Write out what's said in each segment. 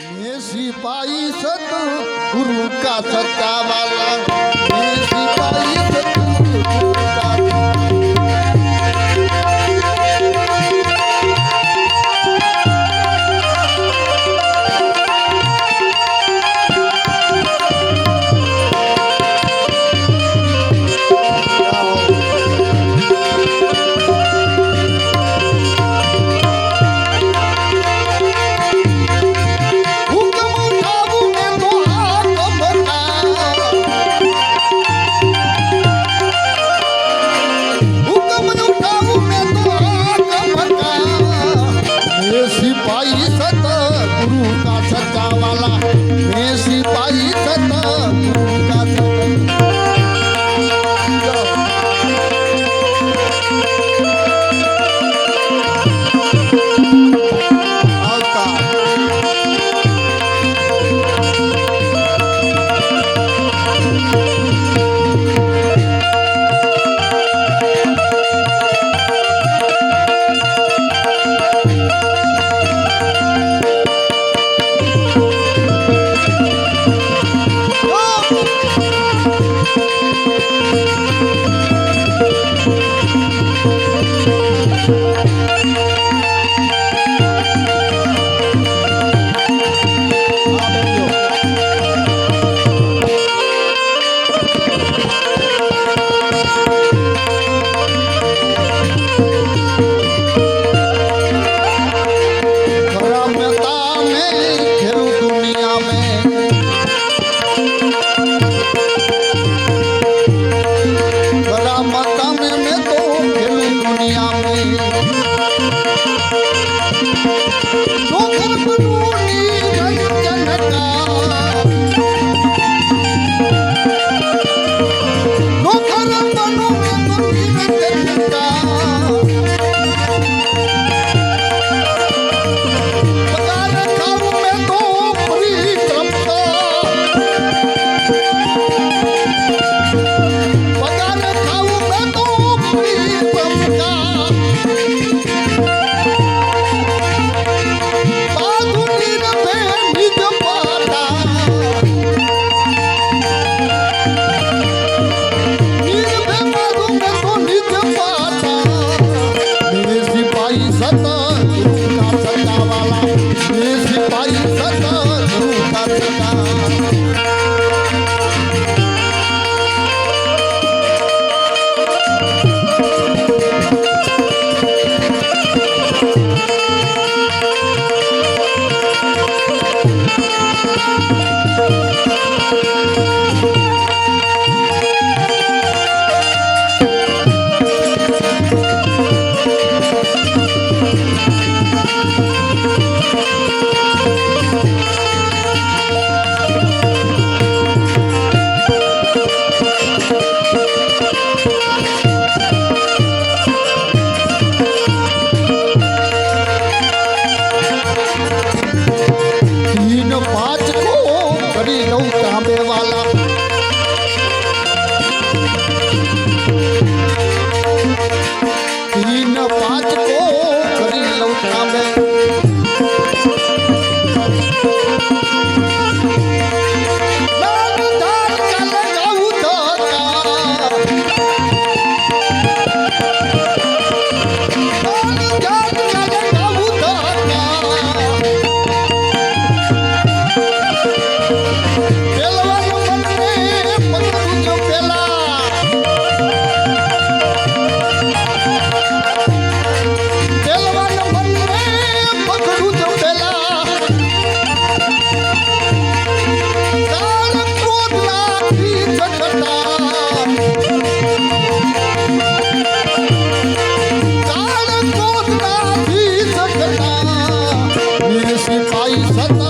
सिपाही सत गुरु का सत्ता वाला ये सिपाही सिपाही सदा पाई सत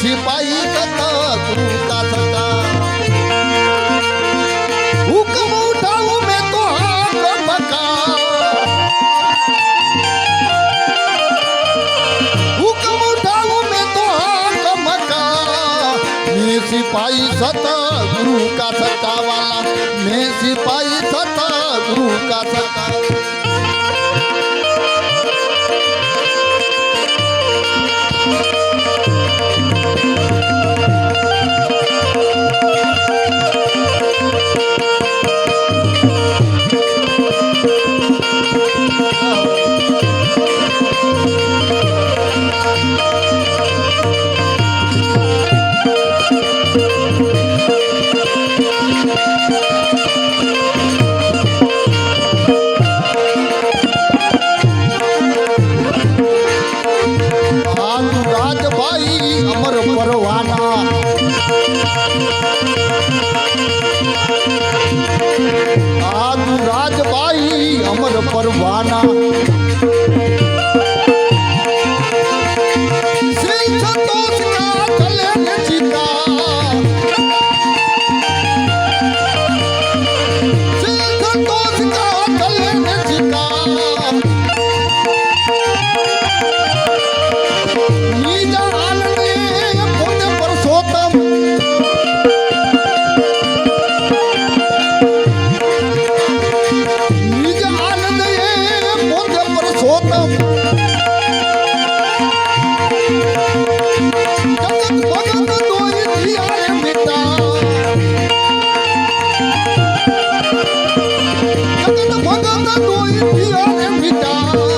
સિપાહી કથા ગુરુતા થતા હુકમ ઉઠાવું મેં તો હાથો પકા હુકમ ઉઠાવું મેં તો હાથો મકા મેં સિપાહી સતા ગુરુ કા સતા વાલા મેં સિપાહી સતા ગુરુ કા સતા Africa. doing here every time.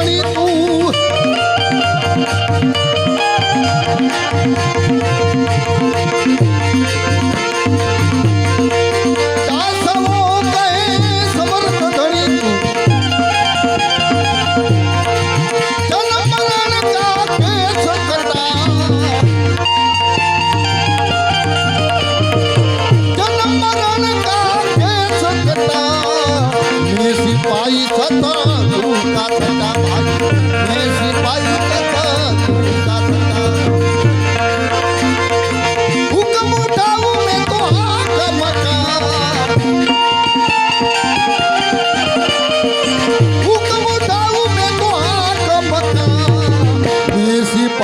I money.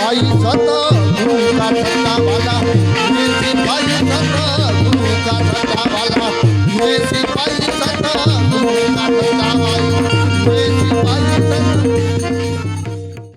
भाई सत उनका ठंडा